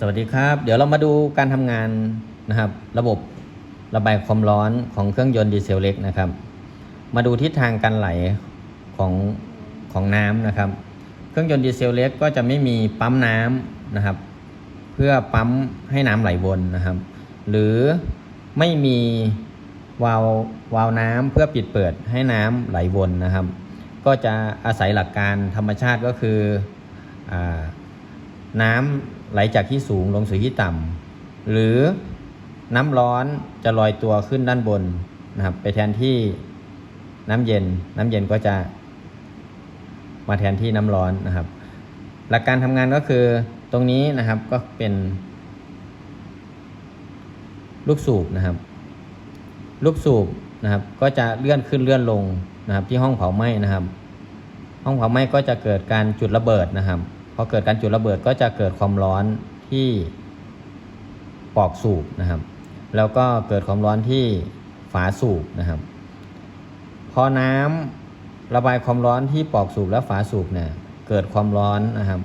สวัสดีครับ เดี๋ยวเรามาดูการทำงานนะครับ ระบบระบายความร้อนของเครื่องยนต์ดีเซลเล็กนะครับ มาดูทิศทางการไหลของของน้ำนะครับ เครื่องยนต์ดีเซลเล็กก็จะไม่มีปั๊มน้ำนะครับ เพื่อปั๊มให้น้ำไหลวนนะครับ หรือไม่มีวาล์ววาล์วน้ำเพื่อปิดเปิดให้น้ำไหลวนนะครับ ก็จะอาศัยหลักการธรรมชาติก็คืออน้ำ ไหลจากที่สูงลงสู่ที่ต่ำหรือน้ำร้อนจะลอยตัวขึ้นด้านบนนะครับ ไปแทนที่น้ำเย็น น้ำเย็นก็จะ มาแทนที่น้ำร้อนนะครับ หลักการทำงานก็คือตรงนี้นะครับก็เป็น ลูกสูบนะครับ ลูกสูบนะครับ ก็จะเลื่อนขึ้นเลื่อนลงนะครับ ที่ห้องเผาไหม้นะครับ ห้องเผาไหม้ก็จะเกิดการจุดระเบิดนะครับ พอเกิดการจุดระเบิดก็จะเกิดความร้อนที่ปอกสูบนะครับ แล้วก็เกิดความร้อนที่ฝาสูบนะครับ พอน้ำระบายความร้อนที่ปอกสูบและฝาสูบเนี่ยเกิดความร้อนนะครับ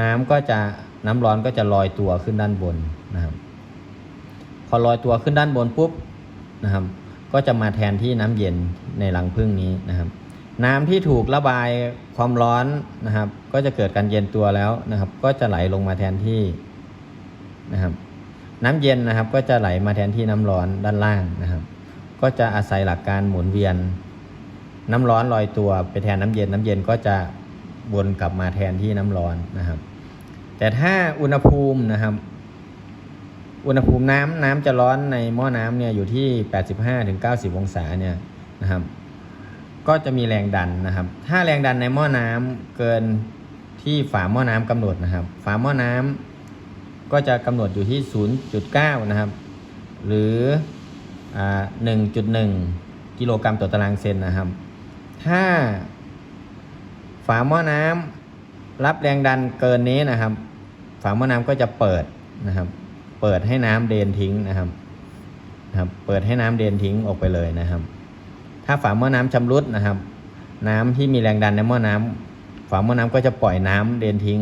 น้ำก็จะน้ำร้อนก็จะลอยตัวขึ้นด้านบนนะครับ พอลอยตัวขึ้นด้านบนปุ๊บนะครับ ก็จะมาแทนที่น้ำเย็นในรังผึ้งนี้นะครับ น้ำที่ถูกระบายความร้อนนะครับ ก็จะเกิดการเย็นตัวแล้วนะครับ ก็จะไหลลงมาแทนที่นะครับ น้ำเย็นนะครับ ก็จะไหลมาแทนที่น้ำร้อนด้านล่างนะครับ ก็จะอาศัยหลักการหมุนเวียน น้ำร้อนลอยตัวไปแทนน้ำเย็นน้ำเย็นก็จะวนกลับมาแทนที่น้ำร้อนนะครับ แต่ถ้าอุณหภูมินะครับอุณหภูมิน้ำน้ำจะร้อนในหม้อน้ำเนี่ยอยู่ที่ 85-90 องศาเนี่ยนะครับ ก็จะมีแรงดันนะครับ ถ้าแรงดันในหม้อน้ำเกินที่ฝาหม้อน้ำกำหนดนะครับ ฝาหม้อน้ำก็จะกำหนดอยู่ที่ 0.9 นะครับ หรืออ1.1 กิโลกรัมต่อตารางเซนนะครับ ถ้าฝาหม้อน้ำรับแรงดันเกินนี้นะครับ ฝาหม้อน้ำก็จะเปิดนะครับ เปิดให้น้ำเดนทิ้งนะครับนะครับ เปิดให้น้ำเดนทิ้งออกไปเลยนะครับ ถ้าฝาหม้อน้ำชำรุดนะครับ น้ำที่มีแรงดันในหม้อน้ำฝาหม้อน้ำก็จะปล่อยน้ำเดนทิ้ง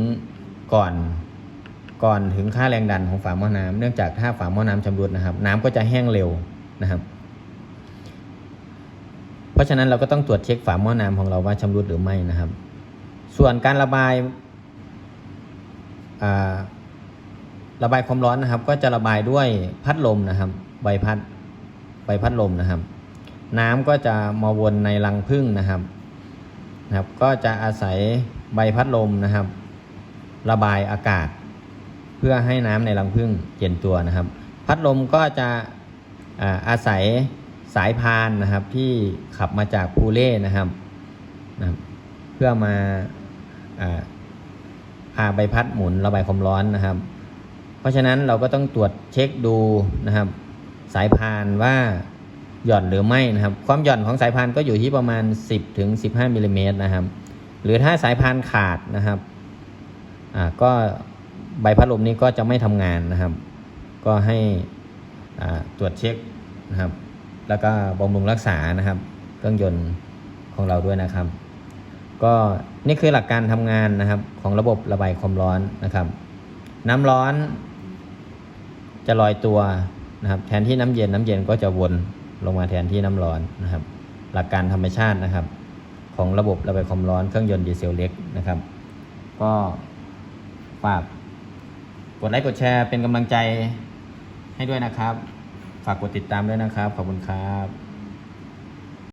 ก่อน ก่อนถึงค่าแรงดันของฝาหม้อน้ำเนื่องจากถ้าฝาหม้อน้ำชำรุดนะครับ น้ำก็จะแห้งเร็วนะครับ เพราะฉะนั้นเราก็ต้องตรวจเช็คฝาหม้อน้ำของเราว่าชำรุดหรือไม่นะครับ ส่วนการระบายาระบายความร้อนนะครับ ก็จะระบายด้วยพัดลมนะครับ ใบพัดใบพัดลมนะครับ น้ำก็จะมาวนในรังผึ้งนะครับนะครับ ก็จะอาศัยใบพัดลมนะครับ ระบายอากาศ เพื่อให้น้ำในรังผึ้งเย็นตัวนะครับ พัดลมก็จะอาศัยสายพานนะครับที่ขับมาจากพูเล่นะครับนะครับ เพื่อมาพาใบพัดหมุนระบายความร้อนนะครับ เพราะฉะนั้นเราก็ต้องตรวจเช็คดูนะครับ สายพานว่า หย่อนหรือไม่นะครับ ความหย่อนของสายพานก็อยู่ที่ประมาณ 10ถึง15มิลลิเมตรนะครับ หรือถ้าสายพานขาดนะครับอ่าก็ใบพัดลมนี้ก็จะไม่ทำงานนะครับ ก็ให้อ่าตรวจเช็คนะครับ แล้วก็บำรุงรักษานะครับ เครื่องยนต์ของเราด้วยนะครับ ก็นี่คือหลักการทำงานนะครับของระบบระบายความร้อนนะครับ น้ำร้อนจะลอยตัวนะครับ แทนที่น้ำเย็นน้ำเย็นก็จะวน ลงมาแทนที่น้ำร้อนนะครับ หลักการธรรมชาตินะครับ ของระบบระบายความร้อนเครื่องยนต์ดีเซลเล็กนะครับ ก็ฝากกดไลค์กดแชร์เป็นกำลังใจให้ด้วยนะครับ ฝากกดติดตามด้วยนะครับ ขอบคุณครับ